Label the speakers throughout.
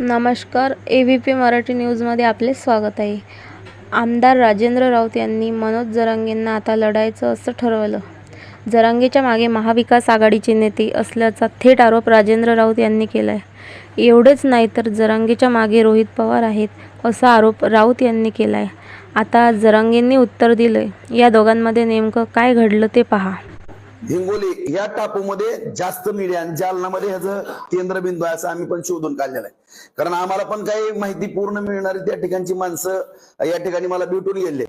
Speaker 1: नमस्कार A V P Marathi न्यूजमध्ये आपले स्वागत आहे. आमदार राजेंद्र राऊत यांनी मनोज जरांगेंना आता लढायचं असं ठरवलं. जरांगेच्या मागे महाविकास आघाडीचे नेते असल्याचा थेट आरोप राजेंद्र राऊत यांनी केला आहे एवढेच नाही तर जरांगेच्या मागे रोहित पवार आहेत असा आरोप राऊत यांनी केला आहे आता जरांगेंनी उत्तर दिलं या दोघांमध्ये नेमकं काय घडलं ते पहा.
Speaker 2: हिंगोली या टापूमध्ये जास्त मीडिया आणि जालनामध्ये ह्याचं केंद्रबिंदू आहे असं आम्ही पण शोधून काढलेलं आहे. कारण आम्हाला पण काही माहिती पूर्ण मिळणारी त्या ठिकाणची माणसं या ठिकाणी मला भेटून गेले.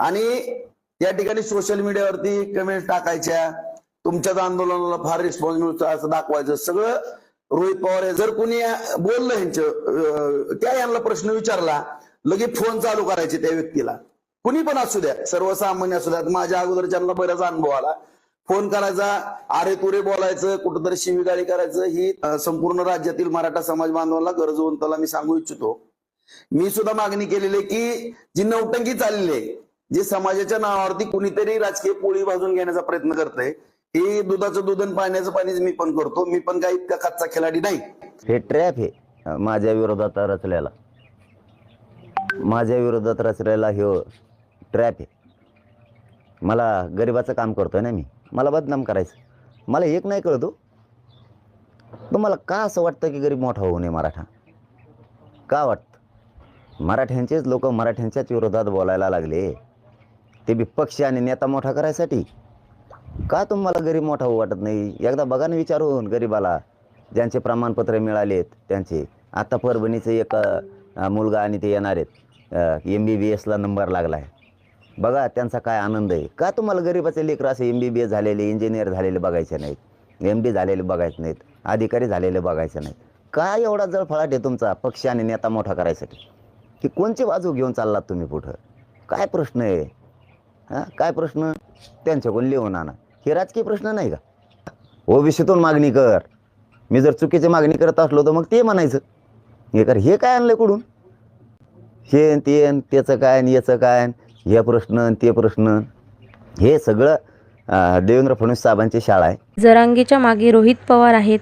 Speaker 2: आणि या ठिकाणी सोशल मीडियावरती कमेंट टाकायच्या तुमच्याच आंदोलनाला फार रिस्पॉन्स मिळतो असं दाखवायचं. सगळं रोहित पवार जर कोणी बोललं ह्यांचं त्या यांना प्रश्न विचारला लगेच फोन चालू करायचे त्या व्यक्तीला. कुणी पण असू द्या सर्वसामान्य असू द्यात माझ्या अगोदरच्यांना बराच अनुभव आला. फोन करायचा आरे तुरे बोलायचं कुठंतरी शिवीगाळी करायचं ही संपूर्ण राज्यातील मराठा समाज बांधवांना गरजवंताला मी सांगू इच्छितो. मी सुद्धा मागणी केलेली आहे की जी नौटंकी चाललेली आहे जी समाजाच्या नावावरती कुणीतरी राजकीय पोळी भाजून घेण्याचा प्रयत्न करते हे दुधाचं दूध आणि पाण्याचं पाणीच मी पण करतो. मी पण काही इतका कच्चा खिलाडी नाही.
Speaker 3: हे ट्रॅप आहे माझ्या विरोधात रचलेला. माझ्या विरोधात रचलेला हे ट्रॅप आहे मला गरिबाचं काम करतोय ना मी. मला बदनाम करायचं. मला एक नाही कळतो हो. तुम्हाला का असं वाटतं की गरीब मोठा होऊ नये मराठा? का वाटतं? मराठ्यांचेच लोक मराठ्यांच्याच विरोधात बोलायला लागले. ते बी पक्ष आणि नेता मोठा करायसाठी. का तुम्हाला गरीब मोठा होऊ वाटत नाही? एकदा बघा ना विचारून गरीबाला. ज्यांचे प्रमाणपत्र मिळालेत त्यांचे. आता परभणीचे एक मुलगा आणि ते येणार आहेत. एम बी बी एसला नंबर लागला आहे बघा त्यांचा काय आनंद आहे. का तुम्हाला गरीबाचे लेकरं असे एम बी बी एस झालेले इंजिनियर झालेले बघायचे नाहीत? एम डी झालेले बघायचे नाहीत. अधिकारी झालेले बघायचे नाहीत. काय एवढा जळफळाट आहे तुमचा पक्ष आणि नेता मोठा करायसाठी? की कोणची बाजू घेऊन चाललात तुम्ही पुढं? काय प्रश्न आहे? हां? काय प्रश्न? त्यांच्याकडून लिहून आणा. हे राजकीय प्रश्न नाही का? ओबीसीतून मागणी कर. मी जर चुकीची मागणी करत असलो तर मग ते म्हणायचं. हे कर. हे काय आणलं कुठून? हे तेन ते त्याचं काय आणि याचं काय हे प्रश्न ते प्रश्न हे सगळं देवेंद्र फडणवीस साहेबांची शाळा आहे.
Speaker 1: जरांगीच्या मागे रोहित पवार आहेत.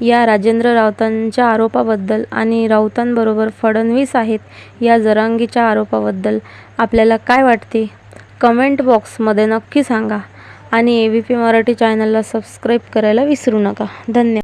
Speaker 1: या राजेंद्र राऊतांच्या आरोपाबद्दल आणि राऊतांबरोबर फडणवीस आहेत या जरांगीच्या आरोपाबद्दल आपल्याला काय वाटते? कमेंट बॉक्समध्ये नक्की सांगा आणि ए व्ही पी मराठी चॅनलला सबस्क्राईब करायला विसरू नका. धन्यवाद.